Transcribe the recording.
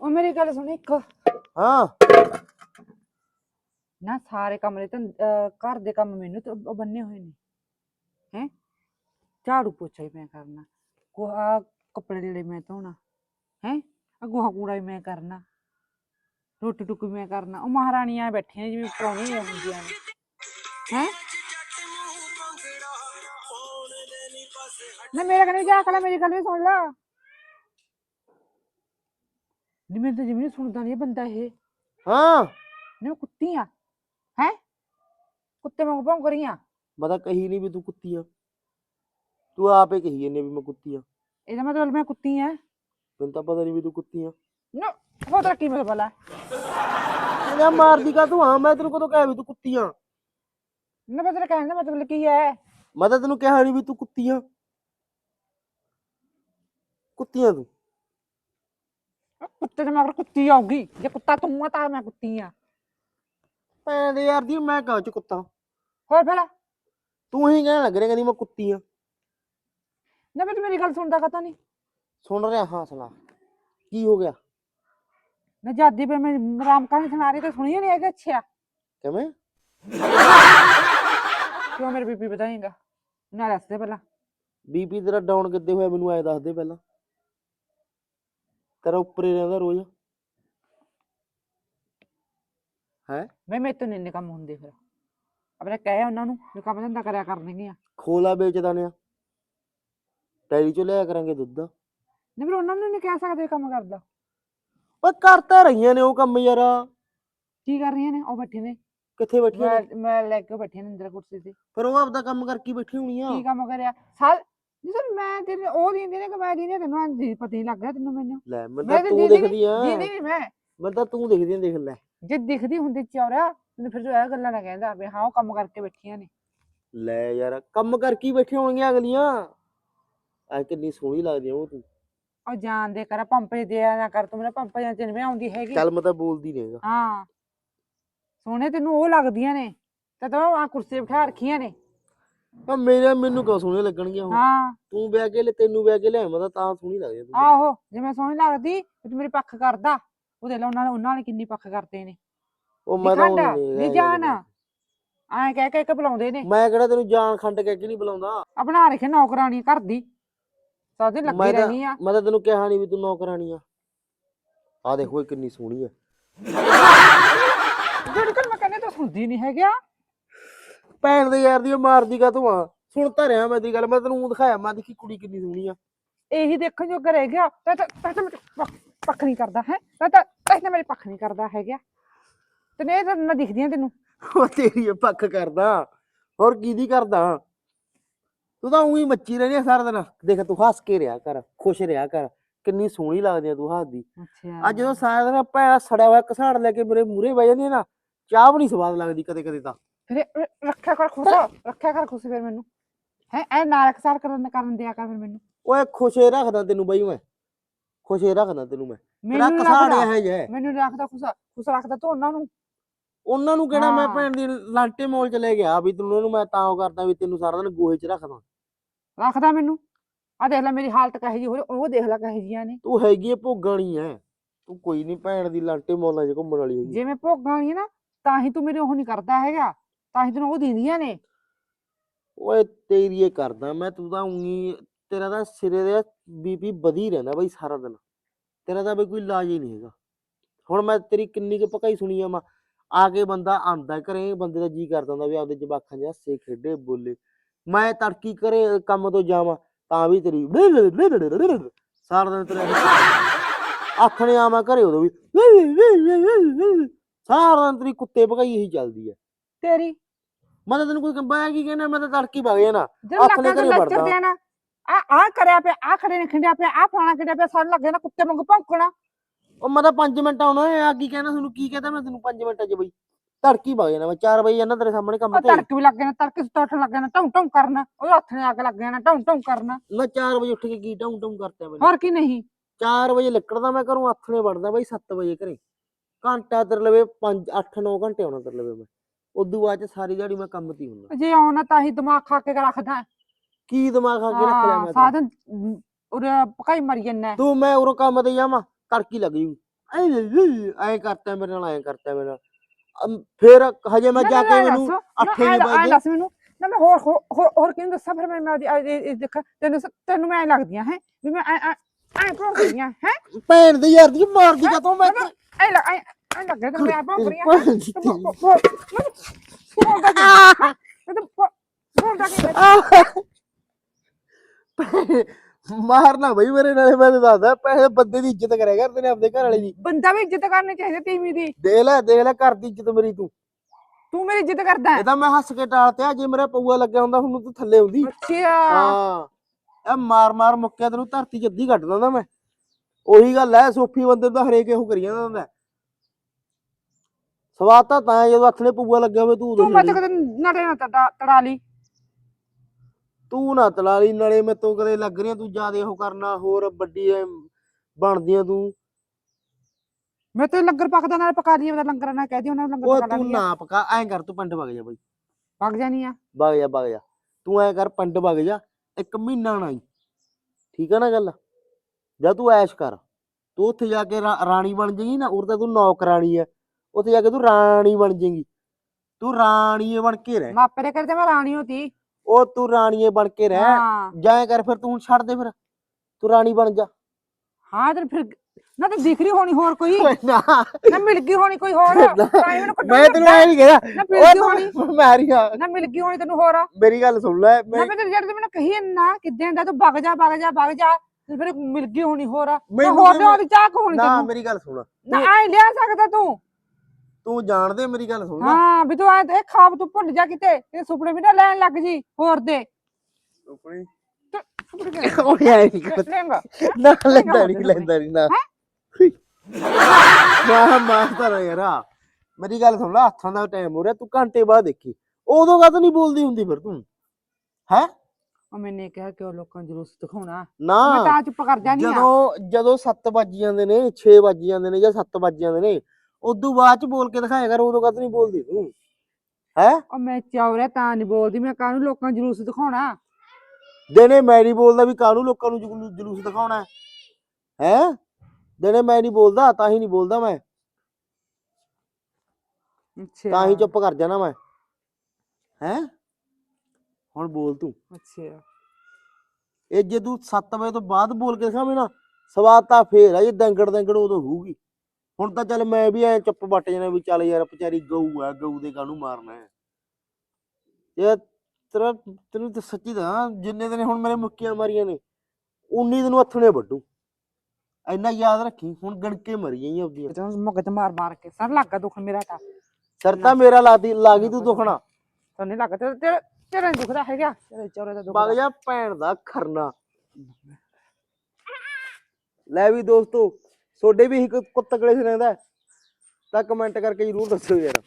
ਉਹ ਮੇਰੀ ਗੱਲ ਸੁਣ ਇੱਕ ਹਾਂ ਨਾ ਸਾਰੇ ਕਮਰੇ ਤਾਂ ਅਹ, ਘਰ ਦੇ ਕੰਮ ਮੈਨੂੰ ਤੇ ਉਹ ਬੰਨੇ ਹੋਏ ਨੇ ਹੈ ਝਾੜੂ ਪੋਚਾ ਹੀ ਮੈਂ ਕਰਨਾ ਗੋਹਾ ਕੱਪੜੇ ਜਿਹੜੇ ਮੈਂ ਧੋਣਾ ਹੈ ਆ ਗੋਹਾ ਕੂੜਾ ਵੀ ਮੈਂ ਕਰਨਾ ਰੋਟੀ ਟੁੱਕ ਵੀ ਮੈਂ ਕਰਨਾ ਉਹ ਮਹਾਰਾਣੀਆਂ ਬੈਠੀਆਂ ਨੇ ਜਿਵੇਂ ਪ੍ਰਾਹੁਣੀਆਂ ਹੁੰਦੀਆਂ ਨੇ ਹੈ ਨਾ ਮੇਰਾ ਕਹਿੰਦੇ ਜਾ ਕਲਾ ਮੇਰੀ ਗੱਲ ਵੀ ਸੁਣ ਲਾ ਨਹੀਂ ਮੈਂ ਤਾਂ ਜਿਵੇਂ ਸੁਣਦਾ ਨਹੀਂ ਬੰਦਾ ਇਹ। ਹਾਂ। ਨਹੀਂ ਕੁੱਤੀ ਆ। ਹੈ? ਕੁੱਤੇ ਵਾਂਗੂ ਭੌਂਕ ਰਹੀ ਆ। ਮੈਂ ਤਾਂ ਕਹੀ ਨਹੀਂ ਵੀ ਤੂੰ ਕੁੱਤੀ ਆ। ਤੂੰ ਆਪੇ ਕਹੀ ਇਹਨੇ ਵੀ ਮੈਂ ਕੁੱਤੀ ਆ। ਇਹਦਾ ਮਤਲਬ ਮੈਂ ਕੁੱਤੀ ਆ। ਮੈਨੂੰ ਤਾਂ ਪਤਾ ਨਹੀਂ ਵੀ ਤੂੰ ਕੁੱਤੀ ਆ। ਨਾ ਹੋ ਤਾਂ ਕੀ ਮਤਲਬ ਬਲਾ ਮੈਂ ਮਾਰਦੀ ਕਾ ਤੂੰ ਹਾਂ ਮੈਂ ਤੈਨੂੰ ਕਦੋਂ ਕਹਿ ਵੀ ਤੂੰ ਕੁੱਤੀ ਆ? ਨਾ ਮੈਂ ਤੇਰਾ ਕਹਿਣ ਦਾ ਮਤਲਬ ਕੀ ਹੈ ਮੈਂ ਤਾਂ ਤੈਨੂੰ ਕਿਹਾ ਨਹੀਂ ਵੀ ਤੂੰ ਕੁੱਤੀ ਆ। ਕੁੱਤੀ ਆ ਤੂੰ। ਕੁੱਤੇ ਦੇ ਮਗਰ ਕੁੱਤੀ ਆਊਗੀ ਜੇ ਕੁੱਤਾ ਤੂੰ ਆ ਤਾਂ ਮੈਂ ਕੁੱਤੀ ਆ। ਭੈਣ ਦੇ ਯਾਰ ਦੀ ਮੈਂ ਕਹਾਂ ਚ ਕੁੱਤਾ? ਹੋਰ ਭਲਾ ਤੂੰ ਹੀ ਕਹਿਣ ਲੱਗ ਰਿਹਾ ਕਹਿੰਦੀ ਮੈਂ ਕੁੱਤੀ ਆ। ਨਾ ਮੈਂ ਮੇਰੀ ਗੱਲ ਸੁਣਦਾ ਕਹਤਾ ਨਹੀਂ ਸੁਣ ਰਿਹਾ ਹਾਂ ਸੁਣਾ। ਕੀ ਹੋ ਗਿਆ? ਨਾ ਜਾਦੀ ਪੇ ਮੈਂ ਰਾਮ ਕਹਾਣੀ ਸੁਣਾ ਰਹੀ ਤੇ ਸੁਣੀ ਨਹੀਂ ਹੈਗਾ ਅੱਛਾ ਕਿਵੇਂ? ਕਿਉਂ ਮੇਰੇ ਬੀਬੀ ਬਤਾਏਗਾ ਨਾ ਦੱਸ ਦੇ ਪਹਿਲਾਂ। ਬੀਪੀ ਤੇਰਾ ਡਾਊਨ ਕਿੱਦੇ ਹੋਇਆ ਮੈਨੂੰ ਐ ਦੱਸ ਦੇ ਪਹਿਲਾਂ। ਤੇਰਾ ਉੱਪਰ ਹੀ ਰਹਿੰਦਾ ਰੋਜ਼। ਹੈ? ਮੈਂ ਤੋਂ ਨਹੀਂ ਇੰਨੇ ਕੰਮ ਹੁੰਦੇ ਫਿਰ। ਆਪਣੇ ਕਹੇ ਉਹਨਾਂ ਨੂੰ ਵੀ ਕੰਮ ਧੰਦਾ ਕਰਿਆ ਕਰਨਗੀਆਂ ਖੋਲਾ ਵੇਚਦਾ ਨੇ ਡੈਰੀ ਚੋਂ ਲਿਆ ਕਰਾਂਗੇ ਦੁੱਧ। ਨਹੀਂ ਫਿਰ ਉਹਨਾਂ ਨੂੰ ਨਹੀਂ ਕਹਿ ਸਕਦੇ ਕੰਮ ਕਰਦਾ। ਓਏ ਕਰਤਾ ਰਹੀਆਂ ਨੇ ਉਹ ਕੰਮ ਯਾਰ। ਕੀ ਕਰ ਰਹੀਆਂ ਨੇ? ਉਹ ਬੈਠੇ ਨੇ। ਕਿੱਥੇ ਬੈਠੀਆਂ ਨੇ? ਮੈਂ ਮੈਂ ਲੈ ਕੇ ਬੈਠੀ ਨੇ ਅੰਦਰ ਕੁਰਸੀ ਤੇ। ਫਿਰ ਉਹ ਆਪਦਾ ਕੰਮ ਕਰਕੇ ਬੈਠੀ ਹੋਣੀ ਆ। ਕੀ ਕੰਮ ਕਰਿਆ? ਸਾਲ ਜਿਸਨ ਮੈਂ ਤੇਰੇ ਉਹ ਦਿੰਦੇ ਨੇ ਕਿ ਮੈਂ ਦਿੰਦੇ ਤੈਨੂੰ ਅੱਜ ਪਤਾ ਨਹੀਂ ਲੱਗ ਰਿਹਾ ਤੈਨੂੰ ਮੈਨੂੰ। ਲੈ ਮੈਂ ਤਾਂ ਤਾਂ ਤੂੰ ਦੀਦੀ ਦਿਖਦੀ ਆ। ਦੀਦੀ ਨਹੀਂ ਮੈਂ। ਮੈਂ ਤਾਂ ਤੂੰ ਦਿਖਦੀ ਆ ਦੇਖ ਲੈ। ਜੇ ਦਿਖਦੀ ਹੁੰਦੀ ਚੌਰਿਆ ਤੈਨੂੰ ਫਿਰ ਤੂੰ ਇਹ ਗੱਲਾਂ ਨਾ ਕਹਿੰਦਾ ਵੀ ਹਾਂ ਉਹ ਕੰਮ ਕਰਕੇ ਬੈਠੀਆਂ ਨੇ। ਲੈ ਯਾਰ ਕੰਮ ਕਰਕੇ ਹੀ ਬੈਠੀਆਂ ਹੋਣਗੀਆਂ ਅਗਲੀਆਂ? ਆ ਕਿੰਨੀ ਸੋਹਣੀ ਲੱਗਦੀ ਆ ਉਹ ਤੂੰ। ਉਹ ਜਾਣ ਦੇ ਕਰ ਪੰਪੇ ਦੇ ਨਾ ਕਰ ਤੂੰ ਮੇਰੇ ਪੰਪੇ ਜਾਂ ਚਿੰਵੇਂ ਆਉਂਦੀ ਹੈਗੀ। ਚੱਲ ਮੈਂ ਤਾਂ ਬੋਲਦੀ ਨਹੀਂਗਾ ਹਾਂ। ਸੋਹਣੇ ਤੈਨੂੰ ਉਹ ਲੱਗਦੀਆਂ ਨੇ। ਤੇ ਤੂੰ ਆ ਕੁਰਸੀ ਬਿਠਾ ਰੱਖੀਆਂ ਨੇ। ਆ ਮੇਰੇ ਮੈਨੂੰ ਕਿਉਂ ਸੋਹਣੇ ਲੱਗਣਗੀਆਂ ਉਹ ਹਾਂ। ਤੂੰ ਵਿਆਹ ਕੇ ਲੈ ਤੈਨੂੰ ਵਿਆਹ ਕੇ ਲਿਆ ਮੈਂ ਤਾਂ ਤਾਂ ਸੋਹਣੀ ਲੱਗਦੀ ਆ ਤੂੰ। ਆਹੋ ਜਿਵੇਂ ਸੋਹਣੀ ਲੱਗਦੀ ਤੇ ਮੇਰੀ ਪੱਖ ਕਰਦਾ। ਉਹਦੇ ਨਾਲ ਉਹਨਾਂ ਨੇ ਉਹਨਾਂ ਨੇ ਕਿੰਨੀ ਪੱਖ ਕਰਦੇ ਨੇ। ਉਹ ਮੈਂ ਤਾਂ ਖੰਡ ਉਹ ਨੀ ਨੀ ਹੈਗਾ ਜਾਨ। ਜਿਹੜਾ। ਐਂ ਕਹਿ ਕੇ ਇੱਕ ਬੁਲਾਉਂਦੇ ਨੇ। ਮੈਂ ਕਿਹੜਾ ਤੈਨੂੰ ਜਾਨ ਖੰਡ ਕਹਿ ਕੇ ਨਹੀਂ ਬੁਲਾਉਂਦਾ? ਆ ਬਣਾ ਰੱਖੇ ਨੌਕਰਾਨੀ ਘਰ ਦੀ ਸਾਦੇ ਲੱਗੀ ਮੈਂ ਤਾਂ- ਰਹਿਣੀ ਆ। ਮੈਂ ਤਾਂ ਤੈਨੂੰ ਕਿਹਾ ਨਹੀਂ ਵੀ ਤੂੰ ਨੌਕਰਾਨੀ ਆ। ਆ ਦੇਖੋ ਇਹ ਕਿੰਨੀ ਸੋਹਣੀ ਆ। ਜਿਹੜੀ ਗੱਲ ਮੈਂ ਕਹਿੰਦੀ ਤੂੰ ਸੁਣਦੀ ਨਹੀਂ ਹੈਗਾ ਭੈਣ ਦੇ ਯਾਰ ਦੀ ਉਹ ਮਾਰਦੀ ਕਾ ਤੂੰ ਆ? ਸੁਣ ਤਾਂ ਰਿਹਾ ਮੈਂ ਤੇਰੀ ਗੱਲ ਮੈਂ ਤੈਨੂੰ ਊਂ ਦਿਖਾਇਆ ਮੈਂ ਦੇਖੀ ਕੁੜੀ ਕਿੰਨੀ ਸੋਹਣੀ ਆ। ਇਹੀ ਦੇਖਣ ਜੋ ਰਹਿ ਗਿਆ। ਤਾਂ ਤਾਂ ਤਾਂ ਤਾਂ ਮੇਰੀ ਪੱਖ- ਪੱਖ ਨਹੀਂ ਕਰਦਾ ਹੈ? ਤਾਂ ਤਾਂ ਤਾਂ ਮੇਰੀ ਪੱਖ ਨਹੀਂ ਕਰਦਾ ਹੈਗਾ। ਤੇ ਇਹ ਤਾਂ ਨਾ ਦਿਖਦੀਆਂ ਤੈਨੂੰ। ਉਹ ਤੇਰੀ ਪੱਖ ਕਰਦਾ। ਹੋਰ ਕਿਹਦੀ ਕਰਦਾ? ਤੂੰ ਤਾਂ ਉਹੀ ਮੱਚੀ ਰਹਿੰਦੀ ਆ ਸਾਰਾ ਦਿਨ। ਦੇਖ ਤੂੰ ਹੱਸ ਕੇ ਰਿਹਾ ਕਰ ਖੁਸ਼ ਰਿਹਾ ਕਰ। ਕਿੰਨੀ ਸੋਹਣੀ ਲੱਗਦੀ ਆ ਤੂੰ ਹੱਸਦੀ ਅੱਛਾ। ਅੱਜ ਜਦੋਂ ਸਾਰਾ ਦਿਨ ਭੈਣ ਸੜਿਆ ਹੋਇਆ ਕਸਾੜ ਲੈ ਕੇ ਮੇਰੇ ਮੂਹਰੇ ਬਹਿ ਜਾਂਦੀ ਆ ਨਾ ਚਾਹ ਵੀ ਨਹੀਂ ਸਵਾਦ ਲੱਗਦੀ ਕਦੇ ਕਦੇ ਤਾਂ। ਫਿਰ ਰੱਖਿਆ ਕਰ ਖੁਸ਼ ਰੱਖਿਆ ਕਰ ਖੁਸ਼ ਫਿਰ ਮੈਨੂੰ ਹੈ ਐ ਨਾਲ ਅਕਸਰ ਕਰਨ ਕਰਨ ਦਿਆ ਕਰ ਫਿਰ ਮੈਨੂੰ ਓਏ ਖੁਸ਼ੇ ਰੱਖਦਾ ਤੈਨੂੰ ਬਈ ਮੈਂ ਖੁਸ਼ੇ ਰੱਖਦਾ ਤੈਨੂੰ ਮੈਂ ਤੇਰਾ ਮੈਨੂੰ ਨੀ ਕਸਾੜ ਰੱਖਦਾ ਇਹ ਜੇ ਮੈਨੂੰ ਨੀ ਰੱਖਦਾ ਖੁਸ਼ ਖੁਸ਼ ਰੱਖਦਾ ਤੂੰ ਉਹਨਾਂ ਨੂੰ ਉਹਨਾਂ ਨੂੰ ਕਿਹੜਾ ਮੈਂ ਹਾਂ। ਭੈਣ ਦੀ ਲਾਂਟੇ ਮੋਲ ਚ ਲੈ ਗਿਆ ਵੀ ਤੈਨੂੰ ਉਹਨੂੰ ਮੈਂ ਤਾਂ ਉਹ ਕਰਦਾ ਵੀ ਤੈਨੂੰ ਸਾਰਾ ਦਿਨ ਗੋਹੇ ਚ ਰੱਖਦਾ ਰੱਖਦਾ ਮੈਨੂੰ ਆ ਦੇਖ ਲੈ ਮੇਰੀ ਹਾਲਤ ਕਹੇ ਜੀ ਹੋ ਉਹ ਦੇਖ ਲੈ ਕਹੇ ਜੀਆਂ ਨੇ ਤੂੰ ਹੈਗੀ ਭੋਗਣੀ ਐ ਤੂੰ ਕੋਈ ਨਹੀਂ ਭੈਣ ਦੀ ਲਾਂਟੇ ਮੋਲਾਂ 'ਚ ਘੁੰਮਣ ਵਾਲੀ ਹੈਗੀ ਜਿਵੇਂ ਭੋਗਾਂ ਨਹੀਂ ਨਾ ਤਾਂ ਹੀ ਤੂੰ ਮੇਰੇ ਉਹ ਨਹੀਂ ਕਰਦਾ ਹੈਗਾ ਤਾਂ ਹੀ ਤੈਨੂੰ ਉਹ ਦਿੰਦੀਆਂ ਨੇ। ਓਏ ਤੇਰੀ ਇਹ ਕਰਦਾ ਮੈਂ ਤੂੰ ਤਾਂ ਉਂਗੀ ਤੇਰਾ ਤਾਂ ਸਿਰੇ ਦੇ ਬੀਪੀ ਵਧੀ ਰਹਿੰਦਾ ਬਈ ਸਾਰਾ ਦਿਨ। ਤੇਰਾ ਤਾਂ ਬਈ ਕੋਈ ਇਲਾਜ ਹੀ ਨਹੀਂ ਹੈਗਾ। ਹੁਣ ਮੈਂ ਤੇਰੀ ਕਿੰਨੀ ਕੁ ਪਕਾਈ ਸੁਣੀ ਆ ਮੈਂ ਆ ਕੇ ਬੰਦਾ ਆਂਦਾ ਘਰੇ ਬੰਦੇ ਦਾ ਜੀ ਕਰਦਾ ਹੁੰਦਾ ਵੀ ਆਪਦੇ ਜਵਾਕਾਂ 'ਚ ਹੱਸੇ ਖੇਡੇ ਬੋਲੇ। ਮੈਂ ਤੜਕੀ ਘਰੇ ਕੰਮ ਤੋਂ ਜਾਵਾਂ ਤਾਂ ਵੀ ਤੇਰੀ ਸਾਰਾ ਦਿਨ ਤੇਰਾ ਆਥਣੇ ਆਵਾਂ ਘਰੇ ਉਦੋਂ ਵੀ ਸਾਰਾ ਦਿਨ ਤੇਰੀ ਕੁੱਤੇ ਭਗਾਈ ਇਹੀ ਚੱਲਦੀ ਆ। ਤੇਰੀ ਮੈਂ ਤਾਂ ਤੈਨੂੰ ਕੋਈ ਕੰਬਾਇਆ ਕੀ ਕਹਿਣਾ ਮੈਂ ਤਾਂ ਤੜਕੀ ਵਗ ਜਾਣਾ। ਜਦੋਂ ਆਪਣੇ ਲੱਕਾਂ ਘਰੇ ਤੋਂ ਵੜਦਾ। ਦੇਣਾ ਆ ਆ ਕਰਿਆ ਪਿਆ ਆ ਖੜੇ ਨੇ ਖਿੰਡਿਆ ਪਿਆ ਆ ਫਲਾਣਾ ਖਿੰਡਿਆ ਪਿਆ ਸਾਨੂੰ ਲੱਗੇ ਨਾ ਕੁੱਤੇ ਵਾਂਗੂ ਭੌਂਕਣਾ। ਉਹ ਮੈਂ ਤਾਂ 5 ਮਿੰਟ ਆਉਣਾ ਹੈ ਆ ਕੀ ਕਹਿਣਾ ਤੁਹਾਨੂੰ ਕੀ ਕਹਤਾ ਮੈਂ ਤੈਨੂੰ 5 ਮਿੰਟਾਂ 'ਚ ਬਈ। ਤੜਕੀ ਵਗ ਜਾਣਾ ਮੈਂ 4 ਵਜੇ ਜਾਣਾ ਤੇਰੇ ਸਾਹਮਣੇ ਕੰਮ ਉਹ ਤੇ। ਤੜਕ ਵੀ ਲੱਗੇ ਨਾ ਤੜਕੇ ਉੱਠਣ ਲੱਗੇ ਨਾ ਟੌਂ ਟੌਂ ਕਰਨਾ। ਉਹ ਹੱਥ ਨੇ ਅੱਗ ਲੱਗ ਜਾਣਾ ਟੌਂ ਟੌਂ ਕਰਨਾ। ਮੈਂ 4 ਵਜੇ ਉੱਠ ਕੇ ਕੀ ਟਾਉਂ ਟਾਉਂ ਕਰਤਾ ਮੈਨੂੰ ਹੋਰ ਕੀ ਨਹੀਂ। 4 ਵਜੇ ਲੱਕੜਦਾ ਮੈਂ ਘਰੋਂ ਆਥਣੇ ਵੜਦਾ ਬਈ 7 ਵਜੇ ਘਰੇ। ਘੰਟਾ ਤੇਰੇ ਲਵੇ 5 8 9 ਘੰਟੇ ਆਉਣਾ ਤੇਰੇ ਲਵੇ ਮੈਂ। ਉਦੋਂ ਬਾਅਦ ਚ ਸਾਰੀ ਦਿਹਾੜੀ ਮੈਂ ਕੰਮ ਤੇ ਹੀ ਹੁੰਦਾ ਜੇ ਆਉਣਾ ਤਾਂ ਹੀ ਦਿਮਾਗ ਖਾ ਕੇ ਰੱਖਦਾ ਕੀ ਦਿਮਾਗ ਖਾ ਕੇ ਰੱਖ ਲਿਆ ਮੈਂ ਤੇਰਾ? ਸਾਧਨ ਉਰੇ ਪਕਾਈ ਮਰੀ ਜੰਨਾ ਤੂੰ ਮੈਂ ਉਰੋਂ ਕੰਮ ਤੇ ਜਾਵਾਂ ਤੜਕੀ ਲੱਗ ਜੂ ਐ ਕਰਤਾ ਮੇਰੇ ਨਾਲ ਐ ਕਰਤਾ ਮੇਰੇ ਨਾਲ ਅਮ, ਫਿਰ ਹਜੇ ਮੈਂ ਜਾ ਕੇ ਮੈਨੂੰ ਅੱਠੇ ਨਹੀਂ ਨਹੀਂ ਵਜੇ ਦੱਸ ਮੈਨੂੰ ਨਾ ਮੈਂ ਹੋਰ ਹੋਰ ਹੋਰ- ਹੋਰ ਕਿਹਨੂੰ ਦੱਸਾਂ ਫਿਰ ਮੈਂ ਮੈਂ ਉਹਦੀ- ਇਹ- ਇਹ- ਇਹ ਦੇਖ ਤੈਨੂੰ ਸ- ਤੈਨੂੰ ਮੈਂ ਐ ਲੱਗਦੀਆਂ ਹੈ ਵੀ ਮੈਂ ਐ ਐ ਐ ਭੌਂਕ ਰਹੀ ਹਾਂ ਹੈ ਭੈਣ ਦੀ ਯਾਰ ਦੀ ਮਾਰਦੀ ਕਾ ਤੂੰ ਮੈਂ ਐ ਲੱਗ ਐ ਐ ਲੱਗ ਮੈਂ ਦੀ ਤੂੰ ਬੋਲਦਾ ਤਾਂ ਬੋਲਦਾ? ਮਾਰਨਾ ਬਈ ਮੇਰੇ ਨਾਲੇ ਮੈਂ ਤੈਨੂੰ ਦੱਸਦਾ ਪੈਸੇ ਬੰਦੇ ਦੀ ਇੱਜ਼ਤ ਕਰਿਆ ਕਰ ਤੇਨੇ ਆਪਦੇ ਘਰ ਵਾਲੇ ਦੀ। ਬੰਦਾ ਵੀ ਇੱਜ਼ਤ ਕਰਨੀ ਚਾਹੀਦੀ ਤੀਵੀਂ ਦੀ। ਦੇਖ ਲੈ ਦੇਖ ਲੈ ਘਰ ਦੀ ਇੱਜ਼ਤ ਮੇਰੀ ਤੂੰ। ਤੂੰ ਮੇਰੀ ਇੱਜ਼ਤ ਕਰਦਾ ਹੈ। ਇਹ ਤਾਂ ਮੈਂ ਹੱਸ ਕੇ ਟਾਲਤਿਆ ਜੇ ਮੇਰਾ ਪਊਆ ਲੱਗਿਆ ਹੁੰਦਾ ਹੁਣ ਤੂੰ ਥੱਲੇ ਹੁੰਦੀ ਅੱਛਾ। ਹਾਂ। ਇਹ ਮਾਰ ਮਾਰ ਮੁੱਕਿਆ ਤੈਨੂੰ ਧਰਤੀ ਚ ਅੱਧੀ ਕੱਢ ਦਿੰਦਾ ਮੈਂ। ਉਹੀ ਗੱਲ ਐ ਸੋਫੀ ਬੰਦੇ ਨੂੰ ਤਾਂ ਹਰੇਕ ਇਹੋ ਕਰੀ ਜਾਂਦਾ ਹੁੰਦਾ। ਸਵਾਦ ਤਾਂ ਤਾਂ ਜਦੋਂ ਹੱਥ ਨੇ ਪਊਆ ਲੱਗਿਆ ਹੋਵੇ ਤੂੰ ਉਦੋਂ ਤੂੰ ਮੈਂ ਛੱਡੀ। ਤਾਂ ਕਦੇ ਨੜੇ ਨਾ ਤੜਾ- ਤੜਾ ਲਈ। ਤੂੰ ਨਾ ਤਲਾ ਲਈ ਨਾਲੇ ਮੈਂ ਤੋਂ ਕਦੇ ਲੱਗ ਰਿਹਾ ਤੂੰ ਜਿਆਦੇ ਉਹ ਕਰਨਾ ਹੋਰ ਵੱਡੀ ਐ ਬਣਦੀਆਂ ਤੂੰ। ਮੈਂ ਤੇ ਲੰਗਰ ਪੱਕਦਾ ਨਾਲ ਪਕਾ ਲਈ ਉਹਦਾ ਲੰਗਰ ਨਾਲ ਕਹਿ ਦੀ ਉਹਨਾਂ ਨੂੰ ਲੰਗਰ ਉਹ ਪਕਾ ਤੂੰ ਨਾ ਪਕਾ ਐਂ ਕਰ ਤੂੰ ਪਿੰਡ ਵਗ ਜਾ ਬਈ। ਪੱਕ ਜਾਣੀ ਆ। ਵਗ ਜਾ ਵਗ ਜਾ। ਤੂੰ ਐਂ ਕਰ ਪਿੰਡ ਵਗ ਜਾ ਇੱਕ ਮਹੀਨਾ ਨਾ ਆਈ। ਠੀਕ ਆ ਨਾ ਗੱਲ? ਜਾਂ ਤੂੰ ਐਸ਼ ਕਰ। ਤੂੰ ਉੱਥੇ ਜਾ ਕੇ ਰਾ- ਰਾਣੀ ਬਣ ਜਾਏਗੀ ਨਾ ਉਰ ਤਾਂ ਤੂੰ ਨੌਕਰਾਣੀ ਐ। ਉੱਥੇ ਜਾ ਕੇ ਤੂੰ ਰਾਣੀ ਬਣ ਜਾਏਗੀ। ਤੂੰ ਰਾਣੀਏ ਬਣ ਕੇ ਰਹਿ। ਮਾਪੇ ਦੇ ਕਰਦੇ ਮੈਂ ਰਾਣੀ ਹੋਤੀ। ਉਹ ਤੂੰ ਰਾਣੀਏ ਬਣ ਕੇ ਰਹਿ। ਹਾਂ। ਐਂ ਕਰ ਫਿਰ ਤੂੰ ਹੁਣ ਛੱਡ ਦੇ ਫਿਰ। ਤੂੰ ਰਾਣੀ ਬਣ ਜਾ। ਹਾਂ ਤੇ ਫਿਰ ਨਾ ਤੇ ਦਿਖ ਰਹੀ ਹੋਣੀ ਹੋਰ ਕੋਈ। ਨਾ। ਨਾ ਮਿਲ ਗਈ ਹੋਣੀ ਕੋਈ ਹੋਰ। ਨਾ, ਤਾਂ ਮੈਂ ਤੈਨੂੰ ਐ ਨਹੀਂ ਕਿਹਾ। ਨਾ ਮਿਲ ਗਈ ਹੋਣੀ। ਮਾਰੀਆ ਨਾ ਮਿਲ ਗਈ ਹੋਣੀ ਤੈਨੂੰ ਹੋਰ। ਮੇਰੀ ਗੱਲ ਸੁਣ ਲੈ ਨਾ ਮੈਂ ਮੈਂ ਤੇ ਜਿਹੜੇ ਤੂੰ ਮੈਨੂੰ ਕਹੀ ਨਾ ਕਿੱਦਾਂ ਦਾ ਤੂੰ ਵਗ ਜਾ ਵਗ ਜਾ ਵਗ ਜਾ ਤੇ ਫਿਰ ਮਿਲ ਗਈ ਹੋਣੀ ਹੋਰ। ਨਾ ਮੈਨੂੰ ਹੋਰ ਕਿਵੇਂ- ਲਿਆ ਦੀ ਚਾਹ ਹੋਣੀ ਨਾ ਤੈਨੂੰ। ਮੇਰੀ ਗੱਲ ਸੁਣ। ਨਾ ਆਏ ਲਿਆ ਸਕਦਾ ਤੂੰ। ਤੂੰ ਜਾਣਦੇ ਮੇਰੀ ਗੱਲ ਸੁਣ ਲੈ। ਹਾਂ ਵੀ ਤੂੰ ਆਏ ਤੇ ਖਾਬ ਤੂੰ ਭੁੱਲ ਜਾ ਕਿਤੇ ਇਹ ਸੁਪਨੇ ਵੀ ਨਾ ਲੈਣ ਲੱਗ ਜੀ ਹੋਰ ਦੇ। ਆਪਣੀ ਸੁਪਨੇ ਕਿਹੜੇ? ਉਹ ਐ ਨਹੀਂ ਕਰ ਲਹਿੰਗਾ ਨਾ ਲੈਂਦਾ ਨਹੀਂ ਲੈਂਦਾ ਨਹੀਂ ਨਾ। ਨਾ ਮਾਸਤਾ ਨਾ ਯਾਰ ਆ। ਮੇਰੀ ਗੱਲ ਸੁਣ ਲੈ ਹੱਥਾਂ ਦਾ ਟਾਈਮ ਹੋ ਰਿਹਾ ਤੂੰ ਘੰਟੇ ਬਾਅਦ ਦੇਖੀ। ਉਦੋਂ ਕਦ ਨਹੀਂ ਬੋਲਦੀ ਹੁੰਦੀ ਫਿਰ ਤੂੰ? ਹੈ? ਉਹ ਮੈਨੇ ਕਿਹਾ ਕਿ ਉਹ ਲੋਕਾਂ ਨੂੰ ਜਲੂਸ ਦਿਖਾਉਣਾ ਮੈਂ ਨਾ ਤਾਂ ਚੁੱਪ ਕਰ ਜਾਨੀ ਆ। ਜਦੋਂ ਜਦੋਂ 7 ਵੱਜ ਜਾਂਦੇ ਨੇ 6 ਵੱਜ ਜਾਂਦੇ ਨੇ ਜਾਂ 7 ਵੱਜ ਜਾਂਦੇ ਨੇ ਉਦੋਂ ਬਾਅਦ ਚ ਬੋਲ ਕੇ ਦਿਖਾਇਆ ਕਰ ਉਦੋਂ ਕਦ ਨਹੀਂ ਬੋਲਦੀ ਤੂੰ। ਹੈ? ਉਹ ਮੈਂ ਚੌਰਿਆ ਤਾਂ ਨਹੀਂ ਬੋਲਦੀ ਮੈਂ ਕਾਹਨੂੰ ਲੋਕਾਂ ਨੂੰ ਜਲੂਸ ਦਿਖਾਉਣਾ? ਦਿਨੇ ਮੈਂ ਨਹੀਂ ਬੋਲਦਾ ਵੀ ਕਾਹਨੂੰ ਲੋਕਾਂ ਨੂੰ ਜਲੂ- ਜਲੂਸ ਦਿਖਾਉਣਾ। ਹੈ? ਹੈਂ? ਦਿਨੇ ਮੈਂ ਨਹੀਂ ਬੋਲਦਾ ਤਾਂ ਹੀ ਨਹੀਂ ਬੋਲਦਾ ਮੈਂ। ਅੱਛਾ। ਤਾਂ ਹੀ ਚੁੱਪ ਕਰ ਜਾਣਾ ਮੈਂ। ਹੈ? ਹੁਣ ਬੋਲ ਤੂੰ। ਅੱਛਾ। ਇਹ ਜੇ ਤੂੰ 7 ਵਜੇ ਤੋਂ ਬਾਅਦ ਬੋਲ ਕੇ ਦਿਖਾਵੇਂ ਨਾ ਸਵਾਦ ਤਾਂ ਫੇਰ ਆ ਜੇ ਦੰਗੜ ਦੰਗੜ ਉਦੋਂ ਹੋਊਗੀ। ਹੁਣ ਤਾਂ ਚੱਲ ਮੈਂ ਵੀ ਐ ਚੁੱਪ ਵੱਟ ਜਾਣਾ ਵੀ ਚੱਲ ਯਾਰ ਵਿਚਾਰੀ ਗਊ ਆ ਗਊ ਦੇ ਕਾਹਨੂੰ ਮਾਰਨਾ ਹੈ। ਇਹ ਤੇਰਾ ਤੈਨੂੰ ਤਾਂ ਸੱਚੀ ਦਾ ਜਿੰਨੇ ਦਿਨ ਹੁਣ ਮੇਰੇ ਮੁੱਕੀਆਂ ਮਾਰੀਆਂ ਨੇ ਉਨੀ ਦਿਨ ਹੱਥਣੇ ਵੱਡੂ ਇੰਨਾ ਯਾਦ ਰੱਖੀ ਹੁਣ ਗਣ ਕੇ ਮਰੀ ਜਾਈਂ ਆਪਦੀਆਂ ਤੇ ਮਗਜ ਮਾਰ ਮਾਰ ਕੇ ਸਰ ਲੱਗਾ ਦੁੱਖ ਮੇਰਾ ਤਾਂ। ਸਰ ਤਾਂ ਮੇਰਾ ਲਾਦੀ ਲਾਗੀ ਤੂੰ ਦੁਖਣਾ ਤਾਂ ਨਹੀਂ ਲੱਗਾ ਤੇਰੇ ਤੇਰੇ ਤੇਰੇ ਨੀ ਦੁਖਦਾ ਹੈਗਾ। ਤੇਰੇ ਚੌਰੇ ਦਾ ਵਗ ਦੁਖਦਾ ਜਾ ਭੈਣ ਦਾ ਖਰਨਾ। ਲੈ ਵੀ ਦੋਸਤੋ ਤੁਹਾਡੇ ਵੀ ਇੱਕ ਕੁੱਤਕੜੇ ਚ ਰਹਿੰਦਾ ਹੈ? ਤਾਂ ਕਮੈਂਟ ਕਰਕੇ ਜਰੂਰ ਦੱਸਿਓ ਯਾਰ